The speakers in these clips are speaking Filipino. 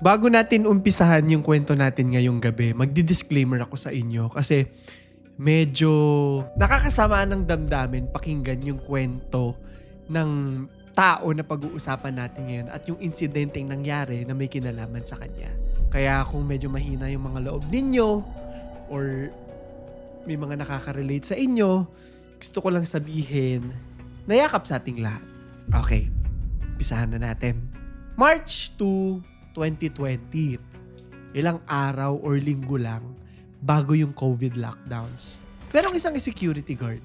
Bago natin umpisahan yung kwento natin ngayong gabi, magdi-disclaimer ako sa inyo kasi medyo nakakasama ng damdamin pakinggan yung kwento ng tao na pag-uusapan natin ngayon at yung insidenteng nangyari na may kinalaman sa kanya. Kaya kung medyo mahina yung mga loob ninyo or may mga nakaka-relate sa inyo, gusto ko lang sabihin, nayakap sa ating lahat. Okay, umpisahan na natin. March 2, 2020. Ilang araw or linggo lang bago yung COVID lockdowns. Merong isang security guard,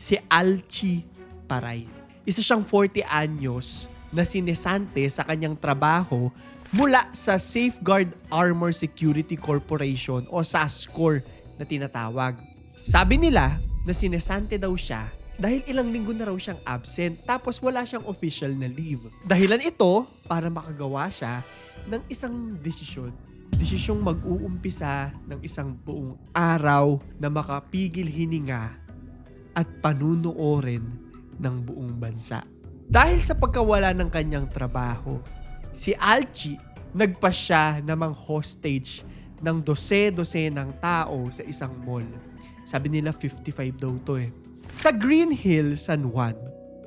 si Alchi Paray. Isa siyang 40 anyos na sinesante sa kanyang trabaho mula sa Safeguard Armor Security Corporation o SASCOR na tinatawag. Sabi nila na sinesante daw siya dahil ilang linggo na raw siyang absent tapos wala siyang official na leave. Dahilan ito para makagawa siya ng isang desisyon. Desisyong mag-uumpisa ng isang buong araw na makapigil hininga at panunuorin ng buong bansa. Dahil sa pagkawala ng kanyang trabaho, si Alchi nagpa siya namang hostage ng dose-dose ng tao sa isang mall. Sabi nila 55 daw to eh. Sa Green Hill, San Juan,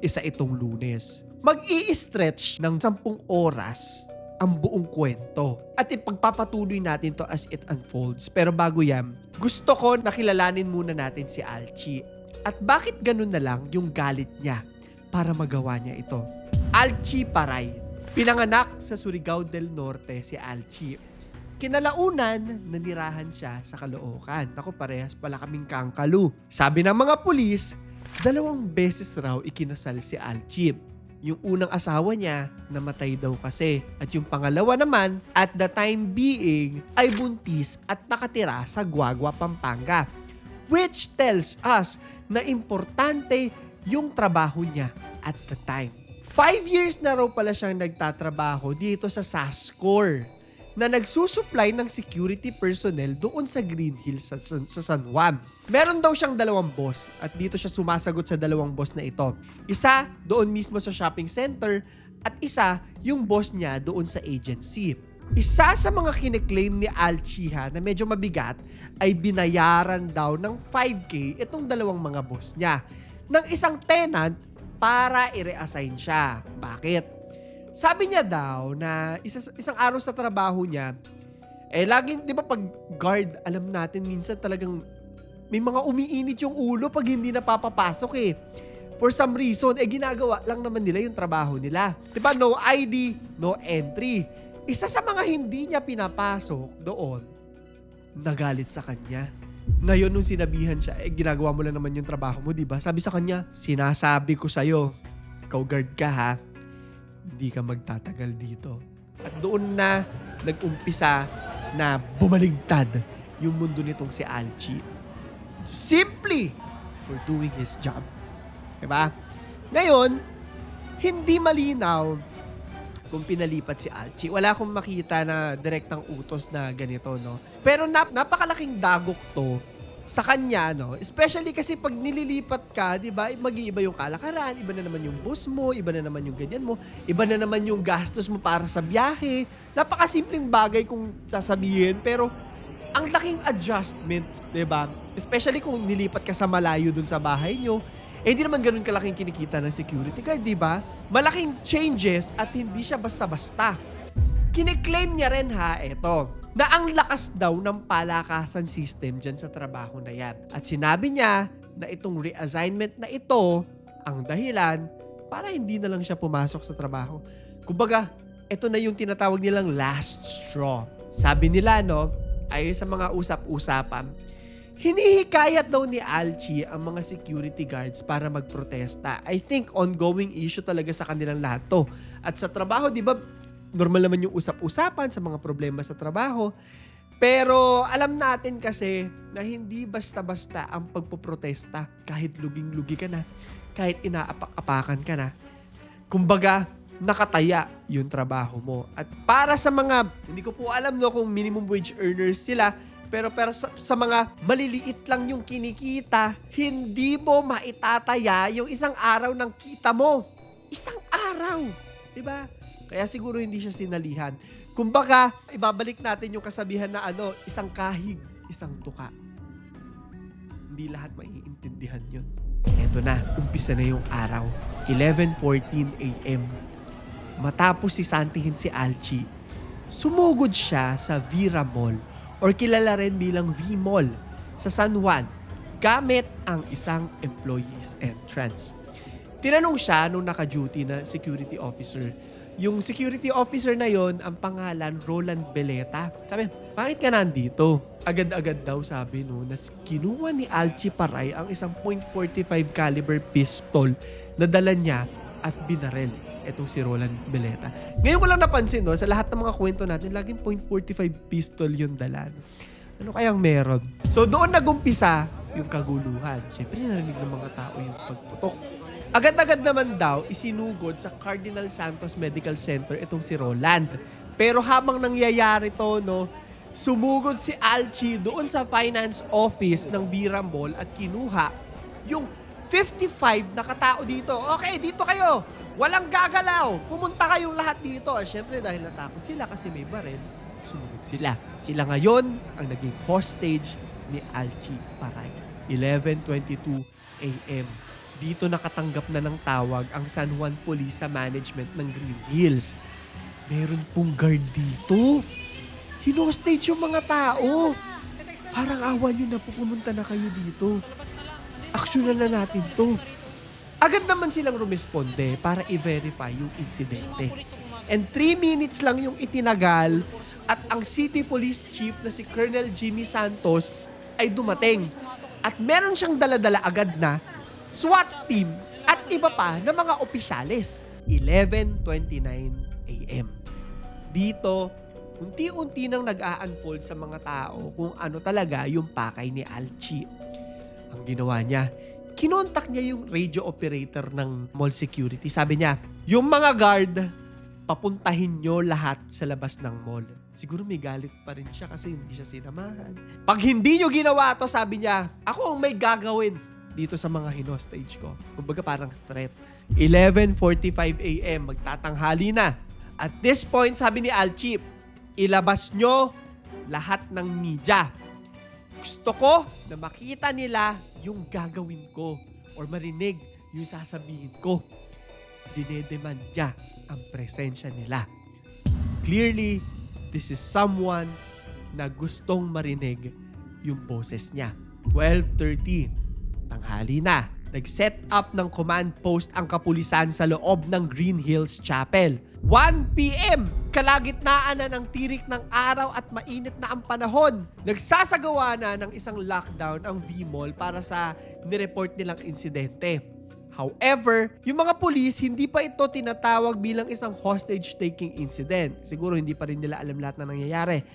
isa itong lunes. mag stretch ng 10 oras ang buong kwento. At ipagpapatuloy natin to as it unfolds. Pero bago yan, gusto ko nakilalanin muna natin si Alchi. At bakit ganun na lang yung galit niya para magawa niya ito? Alchi Paray. Pinanganak sa Surigao del Norte si Alchi. Kinalaunan, nanirahan siya sa Caloocan. Ako parehas pala kaming kangkalu. Sabi ng mga pulis, dalawang beses raw ikinasal si Alchi. Yung unang asawa niya, namatay daw kasi. At yung pangalawa naman, at the time being, ay buntis at nakatira sa Guagua, Pampanga. Which tells us na importante yung trabaho niya at the time. Five years na raw pala siyang nagtatrabaho dito sa SASCOR na nagsusupply ng security personnel doon sa Green Hills sa, sa, sa San Juan. Meron daw siyang dalawang boss at dito siya sumasagot sa dalawang boss na ito. Isa doon mismo sa shopping center at isa yung boss niya doon sa agency. Isa sa mga kiniklaim ni Alchiha na medyo mabigat ay binayaran daw ng 5K itong dalawang mga boss niya ng isang tenant para i-reassign siya. Bakit? Sabi niya daw na isa, isang araw sa trabaho niya, eh laging, di ba pag guard, alam natin minsan talagang may mga umiinit yung ulo pag hindi napapapasok eh. For some reason, eh ginagawa lang naman nila yung trabaho nila. Di ba? No ID, no entry. Isa sa mga hindi niya pinapasok doon, nagalit sa kanya. Ngayon, nung sinabihan siya, eh, ginagawa mo lang naman yung trabaho mo, di ba? Sabi sa kanya, sinasabi ko sa'yo, ikaw guard ka ha, hindi ka magtatagal dito. At doon na nag-umpisa na bumaligtad yung mundo nitong si Alchi. Simply for doing his job. Diba? Ngayon, hindi malinaw kung pinalipat si Alchi. Wala akong makita na direktang utos na ganito, no? Pero nap napakalaking dagok to sa kanya, no? Especially kasi pag nililipat ka, di ba, mag-iiba yung kalakaran, iba na naman yung bus mo, iba na naman yung ganyan mo, iba na naman yung gastos mo para sa biyahe. Napakasimpleng bagay kung sasabihin, pero ang laking adjustment, di ba? Especially kung nilipat ka sa malayo dun sa bahay nyo, eh hindi naman ganun kalaking kinikita ng security guard, di ba? Malaking changes at hindi siya basta-basta. Kiniklaim niya rin ha, eto, na ang lakas daw ng palakasan system dyan sa trabaho na yan. At sinabi niya na itong reassignment na ito ang dahilan para hindi na lang siya pumasok sa trabaho. Kumbaga, ito na yung tinatawag nilang last straw. Sabi nila, no, ay sa mga usap-usapan, hinihikayat daw ni Alchi ang mga security guards para magprotesta. I think ongoing issue talaga sa kanilang lahat to. At sa trabaho, di ba, normal naman yung usap-usapan sa mga problema sa trabaho. Pero alam natin kasi na hindi basta-basta ang pagpoprotesta kahit luging-lugi ka na, kahit inaapak-apakan ka na. Kumbaga, nakataya yung trabaho mo. At para sa mga, hindi ko po alam no kung minimum wage earners sila, pero pero sa, sa mga maliliit lang yung kinikita, hindi mo maitataya yung isang araw ng kita mo. Isang araw. 'Di ba? Kaya siguro hindi siya sinalihan. Kumbaga, ibabalik natin yung kasabihan na ano, isang kahig, isang tuka. Hindi lahat maiintindihan yun. Eto na, umpisa na yung araw. 11.14 a.m. Matapos si Santihin si Alchi, sumugod siya sa Vira Mall or kilala rin bilang V-Mall sa San Juan gamit ang isang employee's entrance. Tinanong siya nung naka-duty na security officer. Yung security officer na yon ang pangalan Roland Beleta. Sabi, bakit ka nandito? Agad-agad daw sabi no, na kinuha ni Alchi Paray ang isang .45 caliber pistol na dala niya at binarel etong si Roland Beleta. Ngayon ko lang napansin, no, sa lahat ng mga kwento natin, laging .45 pistol yung dala. no. Ano kayang meron? So doon nagumpisa yung kaguluhan. Siyempre, narinig ng mga tao yung pagputok. Agad-agad naman daw, isinugod sa Cardinal Santos Medical Center itong si Roland. Pero habang nangyayari to, no, sumugod si Alchi doon sa finance office ng Vira Mall at kinuha yung 55 na katao dito. Okay, dito kayo. Walang gagalaw. Pumunta kayong lahat dito. Ah, Siyempre dahil natakot sila kasi may baril, sumunod sila. Sila ngayon ang naging hostage ni Alchi Paray. 11.22 a.m. Dito nakatanggap na ng tawag ang San Juan Police sa management ng Green Hills. Meron pong guard dito. Hinostage yung mga tao. Parang awa nyo na po pumunta na kayo dito. Aksyonan na natin to. Agad naman silang rumisponde para i-verify yung insidente. And 3 minutes lang yung itinagal at ang City Police Chief na si Colonel Jimmy Santos ay dumating. At meron siyang daladala agad na SWAT team at iba pa na mga opisyales. 11.29 a.m. Dito, unti-unti nang nag-a-unfold sa mga tao kung ano talaga yung pakay ni Alchi. Ang ginawa niya, kinontak niya yung radio operator ng mall security. Sabi niya, yung mga guard, papuntahin nyo lahat sa labas ng mall. Siguro may galit pa rin siya kasi hindi siya sinamahan. Pag hindi nyo ginawa to, sabi niya, ako ang may gagawin dito sa mga hinostage ko. Kumbaga parang threat. 11.45 a.m. Magtatanghali na. At this point, sabi ni Alchip, ilabas nyo lahat ng media. Gusto ko na makita nila yung gagawin ko or marinig yung sasabihin ko. Dinedemand niya ang presensya nila. Clearly, this is someone na gustong marinig yung boses niya. 12.30, tanghali na. Nag-set up ng command post ang kapulisan sa loob ng Green Hills Chapel. 1 p.m. Kalagitnaan na ng tirik ng araw at mainit na ang panahon. Nagsasagawa na ng isang lockdown ang V-Mall para sa nireport nilang insidente. However, yung mga pulis, hindi pa ito tinatawag bilang isang hostage-taking incident. Siguro hindi pa rin nila alam lahat na nangyayari.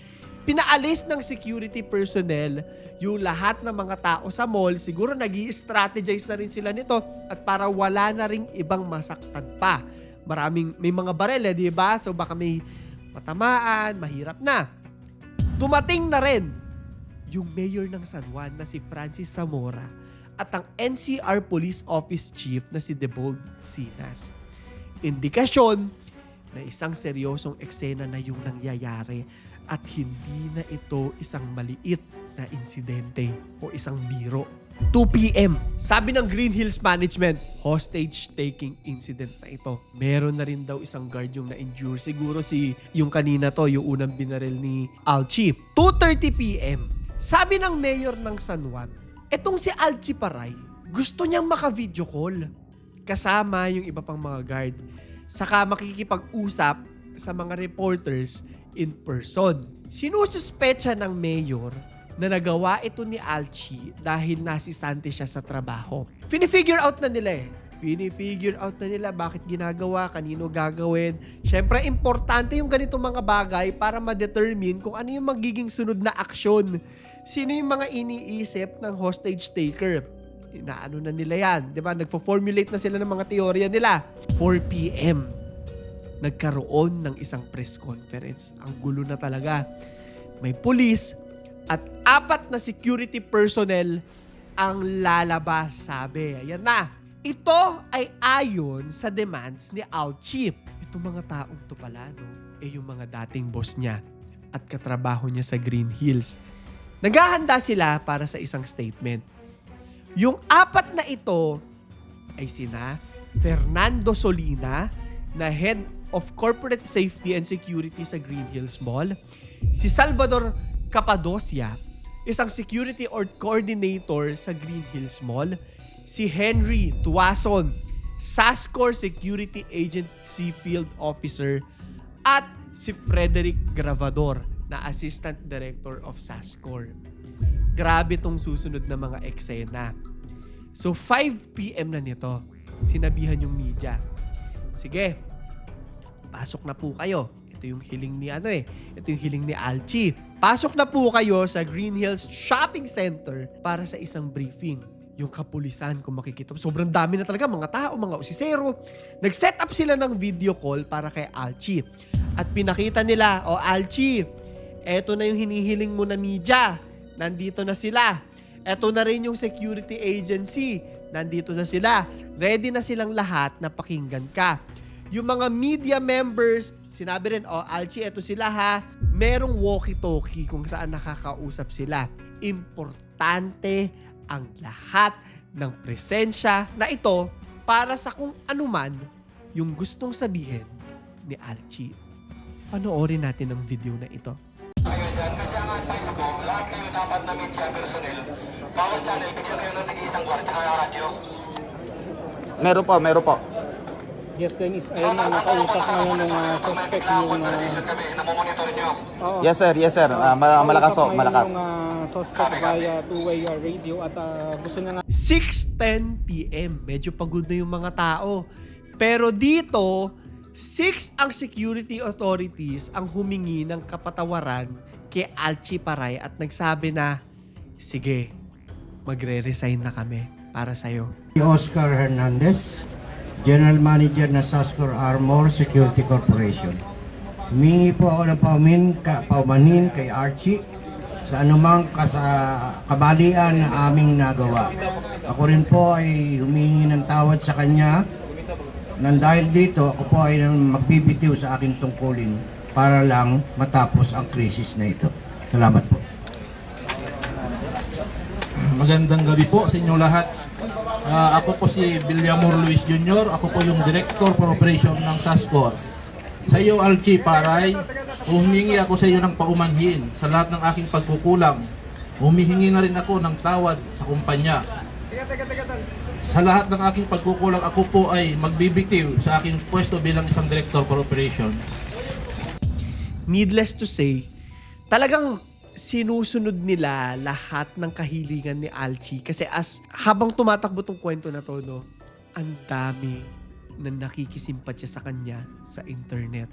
Pinaalis ng security personnel yung lahat ng mga tao sa mall. Siguro nag strategize na rin sila nito at para wala na ring ibang masaktan pa. Maraming, may mga barel eh, di ba? So baka may matamaan, mahirap na. Dumating na rin yung mayor ng San Juan na si Francis Zamora at ang NCR Police Office Chief na si Debold Sinas. Indikasyon na isang seryosong eksena na yung nangyayari at hindi na ito isang maliit na insidente o isang biro. 2 p.m. Sabi ng Green Hills Management, hostage-taking incident na ito. Meron na rin daw isang guard yung na-injure. Siguro si yung kanina to, yung unang binaril ni Alchi. 2.30 p.m. Sabi ng mayor ng San Juan, etong si Alchi Paray, gusto niyang maka-video call kasama yung iba pang mga guard. Saka makikipag-usap sa mga reporters in person. Sinususpecha ng mayor na nagawa ito ni Alchi dahil nasisante siya sa trabaho. Fini-figure out na nila eh. Fini-figure out na nila bakit ginagawa, kanino gagawin. Siyempre, importante yung ganito mga bagay para ma-determine kung ano yung magiging sunod na aksyon. Sino yung mga iniisip ng hostage taker? Inaano na nila yan. Ba? Nagpo-formulate na sila ng mga teorya nila. 4 p.m. Nagkaroon ng isang press conference. Ang gulo na talaga. May police at apat na security personnel ang lalabas, sabi. Ayan na. Ito ay ayon sa demands ni Alchip. itong mga taong to pala, no, eh yung mga dating boss niya at katrabaho niya sa Green Hills. Naghahanda sila para sa isang statement. Yung apat na ito ay sina Fernando Solina na Head of Corporate Safety and Security sa Green Hills Mall, si Salvador Capadocia, isang security or coordinator sa Green Hills Mall, si Henry Tuason, Sascor Security Agency Field Officer, at si Frederick Gravador na Assistant Director of Sascor. Grabe tong susunod na mga eksena. So 5 p.m. na nito, sinabihan yung media. Sige, pasok na po kayo. Ito yung hiling ni ano eh. Ito yung hiling ni Alchi. Pasok na po kayo sa Green Hills Shopping Center para sa isang briefing. Yung kapulisan, kung makikita. Sobrang dami na talaga, mga tao, mga usisero. Nag-set up sila ng video call para kay Alchi. At pinakita nila, o Alchi, eto na yung hinihiling mo na media. Nandito na sila. Eto na rin yung security agency. Nandito na sila. Ready na silang lahat na pakinggan ka. Yung mga media members, sinabi rin, oh, Alchi, eto sila ha. Merong walkie-talkie kung saan nakakausap sila. Importante ang lahat ng presensya na ito para sa kung anuman yung gustong sabihin ni Alchi. Panoorin natin ang video na ito. Ngayon dyan, ang advice ko, lahat kayo dapat na media personnel, bawat channel, bigyan kayo ng nag-iisang kwarta kaya radyo. Meron po, meron po. Yes, Dennis. Ayun na, nakausap ngayon ng uh, suspect yung... Uh, oo, Yes sir, yes sir. Ah, ma- malakas po, malakas. Yung uh, suspect via two-way uh, radio at uh, gusto niya nga 6.10 p.m. Medyo pagod na yung mga tao. Pero dito, 6 ang security authorities ang humingi ng kapatawaran kay Alchi Paray at nagsabi na, sige, magre-resign na kami para sa'yo. Si Oscar Hernandez, General Manager ng Sascor Armor Security Corporation. Humingi po ako ng paumin, ka, paumanhin kay Archie sa anumang kasa, kabalian na aming nagawa. Ako rin po ay humingi ng tawad sa kanya nang dahil dito ako po ay magbibitiw sa aking tungkulin para lang matapos ang krisis na ito. Salamat po. Magandang gabi po sa inyo lahat. Ah, ako po si Villamor Luis Jr. Ako po yung Director for Operation ng SASCOR. Sa iyo, Alchi Paray, humingi ako sa iyo ng paumanhin sa lahat ng aking pagkukulang. Humihingi na rin ako ng tawad sa kumpanya. Sa lahat ng aking pagkukulang, ako po ay magbibitiw sa aking pwesto bilang isang Director for Operation. Needless to say, talagang sinusunod nila lahat ng kahilingan ni Alchi kasi as habang tumatakbo tong kwento na to no, ang dami na nakikisimpatya sa kanya sa internet.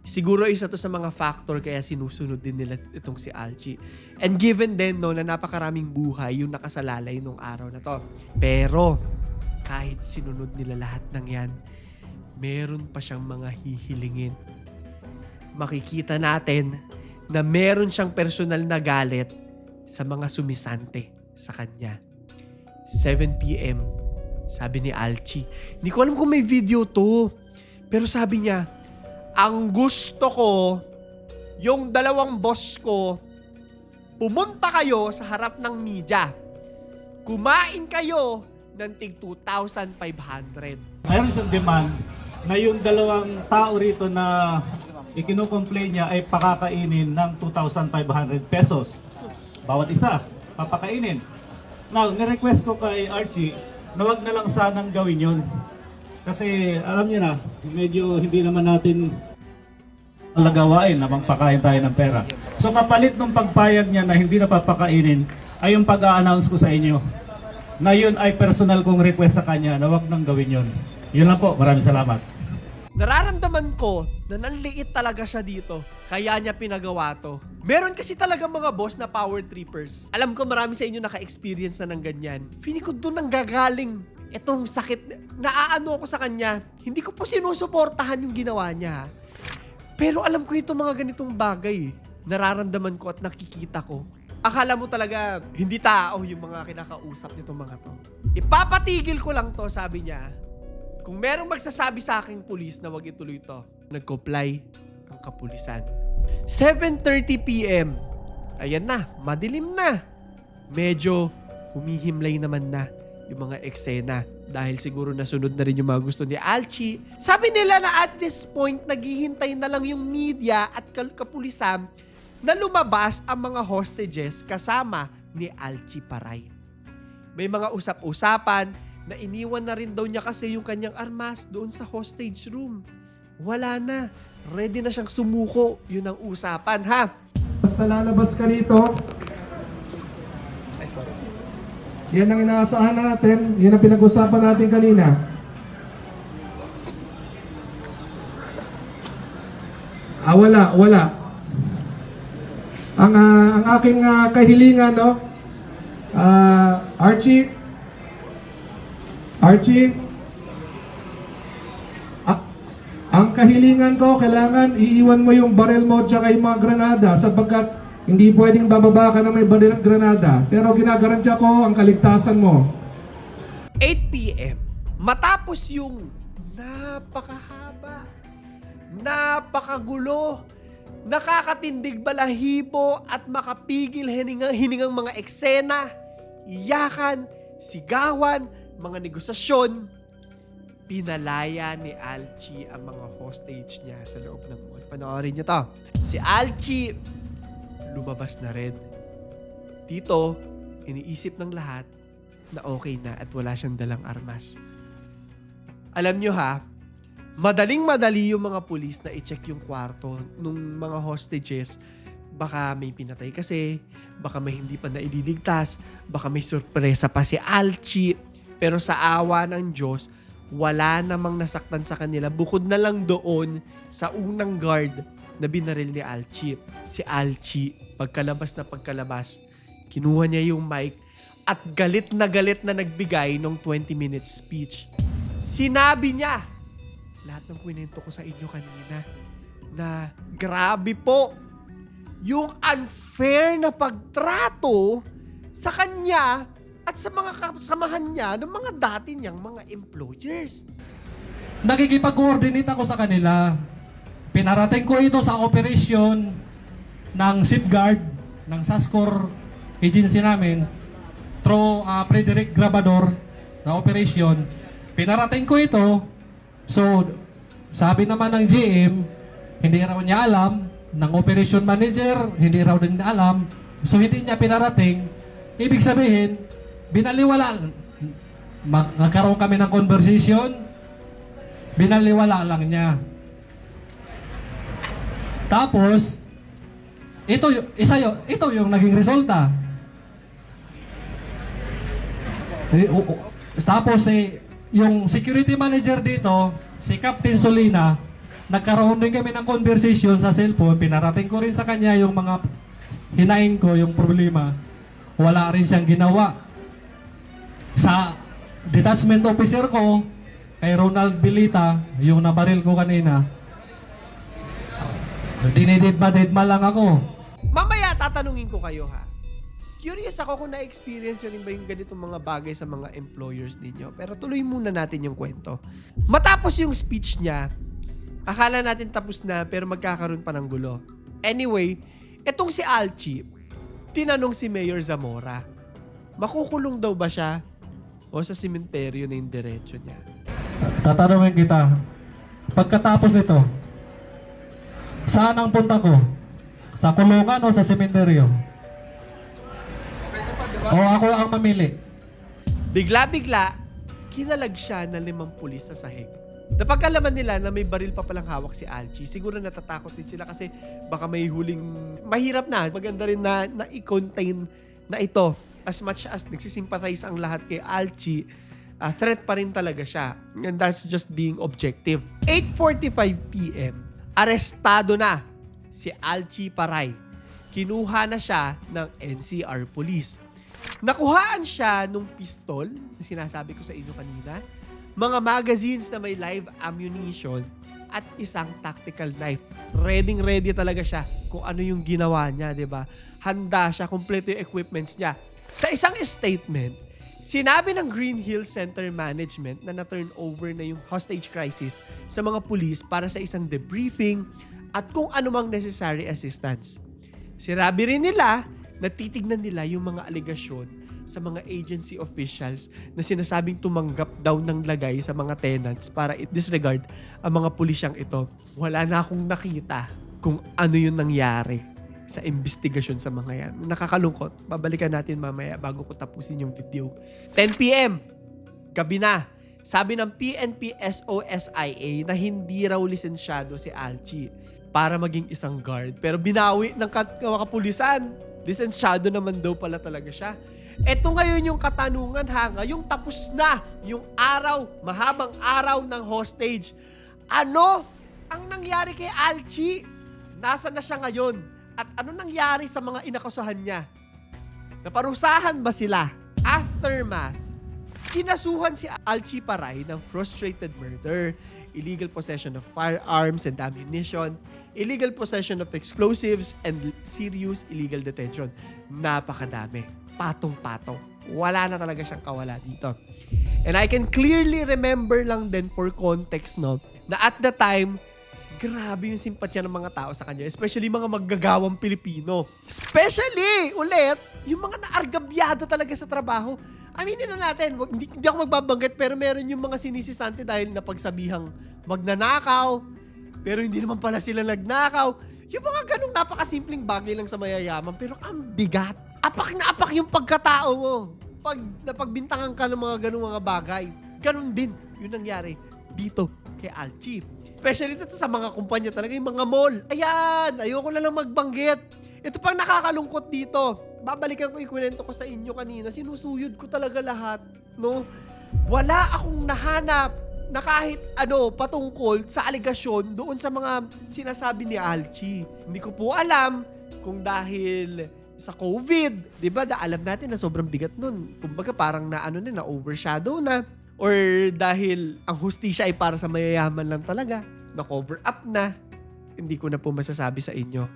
Siguro isa to sa mga factor kaya sinusunod din nila itong si Alchi. And given din no na napakaraming buhay yung nakasalalay nung araw na to. Pero kahit sinunod nila lahat ng yan, meron pa siyang mga hihilingin makikita natin na meron siyang personal na galit sa mga sumisante sa kanya. 7 p.m. Sabi ni Alchi. Hindi ko alam kung may video to. Pero sabi niya, ang gusto ko, yung dalawang boss ko, pumunta kayo sa harap ng media. Kumain kayo ng tig 2,500. mayroon isang demand na yung dalawang tao rito na ikinocomplain niya ay pakakainin ng 2,500 pesos. Bawat isa, papakainin. Now, nirequest ko kay Archie na wag na lang sanang gawin yun. Kasi alam niyo na, medyo hindi naman natin alagawain na pagpakain tayo ng pera. So kapalit ng pagpayag niya na hindi na papakainin ay yung pag-a-announce ko sa inyo na yun ay personal kong request sa kanya na wag nang gawin yun. Yun lang po. Maraming salamat. Nararamdaman ko na nanliit talaga siya dito. Kaya niya pinagawa to. Meron kasi talaga mga boss na power trippers. Alam ko marami sa inyo naka-experience na ng ganyan. Feeling ko doon nanggagaling itong sakit. Naaano ako sa kanya. Hindi ko po sinusuportahan yung ginawa niya. Pero alam ko itong mga ganitong bagay. eh. Nararamdaman ko at nakikita ko. Akala mo talaga hindi tao yung mga kinakausap nitong mga to. Ipapatigil ko lang to, sabi niya. Kung merong magsasabi sa aking pulis na wag ituloy to, nag-comply ang kapulisan. 7.30pm. Ayan na, madilim na. Medyo humihimlay naman na yung mga eksena dahil siguro nasunod na rin yung mga gusto ni Alchi. Sabi nila na at this point, naghihintay na lang yung media at kapulisan na lumabas ang mga hostages kasama ni Alchi Paray. May mga usap-usapan na iniwan na rin daw niya kasi yung kanyang armas doon sa hostage room. Wala na. Ready na siyang sumuko. Yun ang usapan, ha? Basta lalabas ka rito. Yan ang inaasahan natin. Yan ang pinag-usapan natin kanina. Ah, wala, wala. Ang, ah, ang aking ah, kahilingan, no? Ah, Archie, Archie, ah, ang kahilingan ko, kailangan iiwan mo yung barel mo tsaka yung mga granada sapagkat hindi pwedeng bababa ka na may baril at granada. Pero ginagarantiya ko ang kaligtasan mo. 8 p.m. Matapos yung napakahaba, napakagulo, nakakatindig balahibo at makapigil hiningang, hiningang mga eksena, iyakan, sigawan, mga negosasyon, pinalaya ni Alchi ang mga hostage niya sa loob ng mall. Panoorin niyo to. Si Alchi, lumabas na rin. Dito, iniisip ng lahat na okay na at wala siyang dalang armas. Alam nyo ha, madaling madali yung mga pulis na i-check yung kwarto nung mga hostages. Baka may pinatay kasi, baka may hindi pa naililigtas, baka may sorpresa pa si Alchi. Pero sa awa ng Diyos, wala namang nasaktan sa kanila bukod na lang doon sa unang guard na binaril ni Alchi. Si Alchi, pagkalabas na pagkalabas, kinuha niya yung mic at galit na galit na nagbigay ng 20 minutes speech. Sinabi niya, lahat ng kwento ko sa inyo kanina, na grabe po yung unfair na pagtrato sa kanya at sa mga kasamahan niya ng mga dati niyang mga employers. Nakikipag-coordinate ako sa kanila. Pinarating ko ito sa operation ng safeguard ng SASCOR agency namin through uh, Frederick Grabador na operation. Pinarating ko ito. So, sabi naman ng GM, hindi raw niya alam, ng operation manager, hindi raw din alam. So, hindi niya pinarating. Ibig sabihin, binaliwala. Mag- nagkaroon kami ng conversation, binaliwala lang niya. Tapos, ito, isa yo, ito yung naging resulta. Eh, o- tapos, eh, yung security manager dito, si Captain Solina, nagkaroon din kami ng conversation sa cellphone. Pinarating ko rin sa kanya yung mga hinaing ko, yung problema. Wala rin siyang ginawa. Sa detachment officer ko, kay Ronald Bilita, yung nabaril ko kanina, dinididma-didma lang ako. Mamaya tatanungin ko kayo ha. Curious ako kung na-experience rin ba yung ganitong mga bagay sa mga employers ninyo. Pero tuloy muna natin yung kwento. Matapos yung speech niya, akala natin tapos na pero magkakaroon pa ng gulo. Anyway, etong si Alchi, tinanong si Mayor Zamora, makukulong daw ba siya o sa simenteryo na yung diretsyo niya? Tatanungin kita, pagkatapos nito, saan ang punta ko? Sa kulungan o sa sementeryo? O ako ang mamili? Bigla-bigla, kinalag siya ng limang pulis sa sahig. Napagkalaman nila na may baril pa palang hawak si Alchi. Siguro natatakot din sila kasi baka may huling... Mahirap na. Maganda rin na, na i-contain na ito. As much as nagsisimpathize ang lahat kay Alchi, ah, threat pa rin talaga siya. And that's just being objective. 8.45pm, arestado na si Alchi Paray. Kinuha na siya ng NCR Police. Nakuhaan siya nung pistol na sinasabi ko sa inyo kanina, mga magazines na may live ammunition at isang tactical knife. Ready ready talaga siya kung ano yung ginawa niya, 'di ba? Handa siya, kompleto yung equipments niya. Sa isang statement, Sinabi ng Green Hills Center Management na na-turn over na yung hostage crisis sa mga pulis para sa isang debriefing at kung anumang necessary assistance. Sinabi rin nila na titignan nila yung mga aligasyon sa mga agency officials na sinasabing tumanggap daw ng lagay sa mga tenants para i-disregard ang mga pulisyang ito. Wala na akong nakita kung ano yung nangyari sa investigasyon sa mga yan. Nakakalungkot. Babalikan natin mamaya bago ko tapusin yung video. 10 p.m. Gabi na. Sabi ng PNP SOSIA na hindi raw lisensyado si Alchi para maging isang guard. Pero binawi ng kapulisan. Lisensyado naman daw pala talaga siya. Ito ngayon yung katanungan ha. Ngayong tapos na yung araw, mahabang araw ng hostage. Ano ang nangyari kay Alchi? Nasaan na siya ngayon? At ano nangyari sa mga inakusahan niya? Naparusahan ba sila? Aftermath, kinasuhan si Alchi Paray ng frustrated murder, illegal possession of firearms and ammunition, illegal possession of explosives, and serious illegal detention. Napakadami. Patong-patong. Wala na talaga siyang kawala dito. And I can clearly remember lang din for context, no, na at the time, grabe yung simpatsya ng mga tao sa kanya. Especially mga maggagawang Pilipino. Especially, ulit, yung mga naargabyado talaga sa trabaho. Aminin na natin, wag, hindi, hindi ako magbabanggit, pero meron yung mga sinisisante dahil napagsabihang magnanakaw, pero hindi naman pala sila nagnakaw. Yung mga ganong napakasimpleng bagay lang sa mayayaman, pero ang bigat. Apak na apak yung pagkatao mo. Pag napagbintangan ka ng mga ganong mga bagay, ganon din yung nangyari dito kay Alchi. Especially dito sa mga kumpanya talaga, yung mga mall. Ayan, ayoko na lang magbanggit. Ito pang nakakalungkot dito. Babalikan ko yung kwento ko sa inyo kanina. Sinusuyod ko talaga lahat. No? Wala akong nahanap na kahit ano patungkol sa aligasyon doon sa mga sinasabi ni Alchi. Hindi ko po alam kung dahil sa COVID, 'di ba? Alam natin na sobrang bigat nun. Kumbaga parang na ano na, na overshadow na or dahil ang hustisya ay para sa mayayaman lang talaga, na cover up na. Hindi ko na po masasabi sa inyo.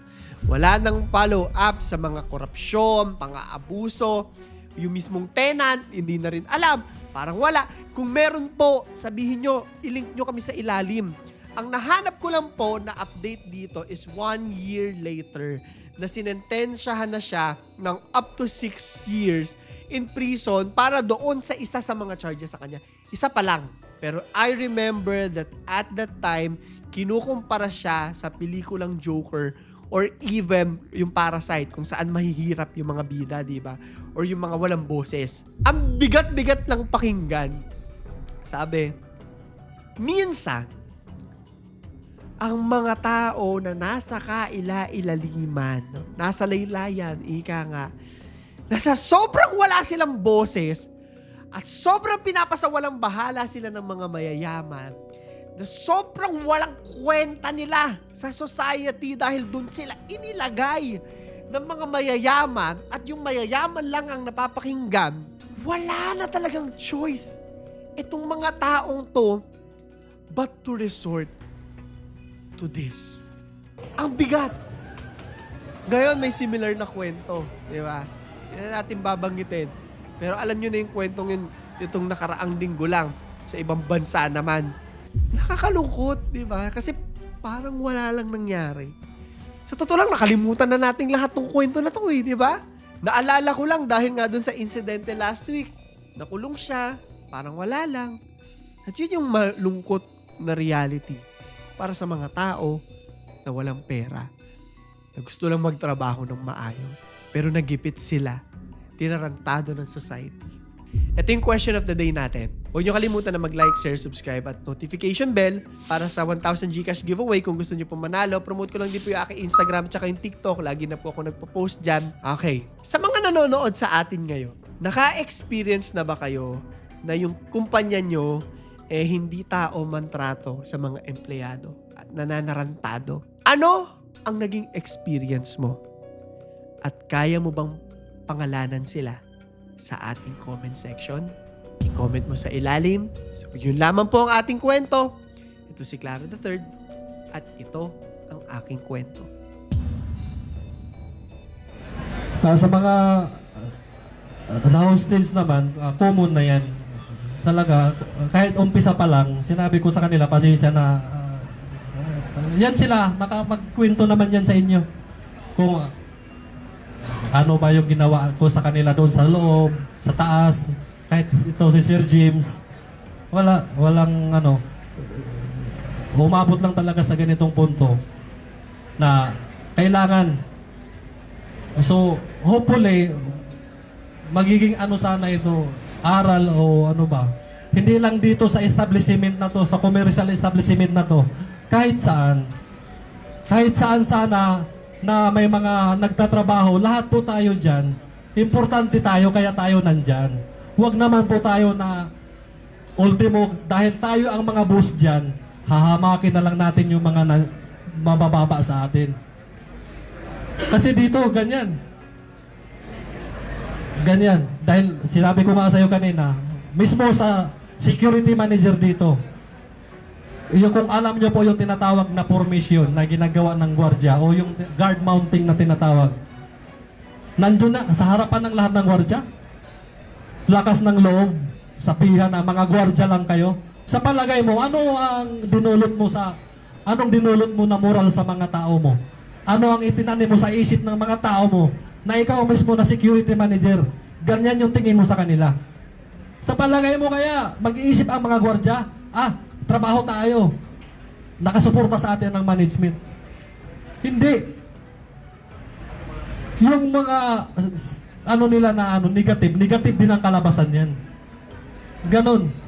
Wala nang follow up sa mga korupsyon, pang-aabuso, yung mismong tenant, hindi na rin alam. Parang wala. Kung meron po, sabihin nyo, ilink nyo kami sa ilalim. Ang nahanap ko lang po na update dito is one year later na sinentensyahan na siya ng up to six years in prison para doon sa isa sa mga charges sa kanya. Isa pa lang. Pero I remember that at that time, kinukumpara siya sa pelikulang Joker or even yung Parasite kung saan mahihirap yung mga bida, di ba? Or yung mga walang boses. Ang bigat-bigat lang pakinggan. Sabi, minsan, ang mga tao na nasa kaila-ilaliman, nasa laylayan, ika nga, nasa sobrang wala silang boses at sobrang pinapasawalang bahala sila ng mga mayayaman na sobrang walang kwenta nila sa society dahil dun sila inilagay ng mga mayayaman at yung mayayaman lang ang napapakinggan, wala na talagang choice itong mga taong to but to resort to this. Ang bigat. Ngayon may similar na kwento, di ba? Hindi na natin babanggitin. Pero alam nyo na yung kwentong yun, itong nakaraang linggo lang sa ibang bansa naman. Nakakalungkot, di ba? Kasi parang wala lang nangyari. Sa totoo lang, nakalimutan na nating lahat ng kwento na to eh, di ba? Naalala ko lang dahil nga dun sa insidente last week, nakulong siya, parang wala lang. At yun yung malungkot na reality para sa mga tao na walang pera, na gusto lang magtrabaho ng maayos, pero nagipit sila, tinarantado ng society. Ito yung question of the day natin. Huwag nyo kalimutan na mag-like, share, subscribe at notification bell para sa 1,000 Gcash giveaway. Kung gusto nyo po manalo, promote ko lang din po yung aking Instagram tsaka yung TikTok. Lagi na po ako nagpo-post dyan. Okay. Sa mga nanonood sa atin ngayon, naka-experience na ba kayo na yung kumpanya nyo eh hindi tao man trato sa mga empleyado at nananarantado? Ano ang naging experience mo? At kaya mo bang pangalanan sila sa ating comment section? I-comment mo sa ilalim. So, yun lamang po ang ating kwento. Ito si Clara the Third at ito ang aking kwento. Sa, sa mga uh, na-hostage naman, uh, common na yan. Talaga, uh, kahit umpisa pa lang, sinabi ko sa kanila, pasensya na, uh, uh, yan sila, makapagkwento naman yan sa inyo. Kung uh, ano ba yung ginawa ko sa kanila doon sa loob, sa taas, kahit ito si Sir James, wala, walang ano, umabot lang talaga sa ganitong punto na kailangan. So hopefully magiging ano sana ito aral o ano ba. Hindi lang dito sa establishment na to sa commercial establishment na to. Kahit saan. Kahit saan sana na may mga nagtatrabaho lahat po tayo dyan importante tayo kaya tayo nandyan huwag naman po tayo na ultimo dahil tayo ang mga boss dyan hahamakin na lang natin yung mga na, mabababa sa atin. Kasi dito, ganyan. Ganyan. Dahil sinabi ko nga sa'yo kanina, mismo sa security manager dito, yung kung alam nyo po yung tinatawag na formation na ginagawa ng gwardya o yung guard mounting na tinatawag, nandun na sa harapan ng lahat ng gwardya. Lakas ng loob, sabihan na mga gwardya lang kayo. Sa palagay mo, ano ang dinulot mo sa anong dinulot mo na moral sa mga tao mo? Ano ang itinanim mo sa isip ng mga tao mo na ikaw mismo na security manager? Ganyan yung tingin mo sa kanila. Sa palagay mo kaya, mag-iisip ang mga gwardya, ah, trabaho tayo. Nakasuporta sa atin ng management. Hindi. Yung mga, ano nila na ano, negative, negative din ang kalabasan yan. Ganon.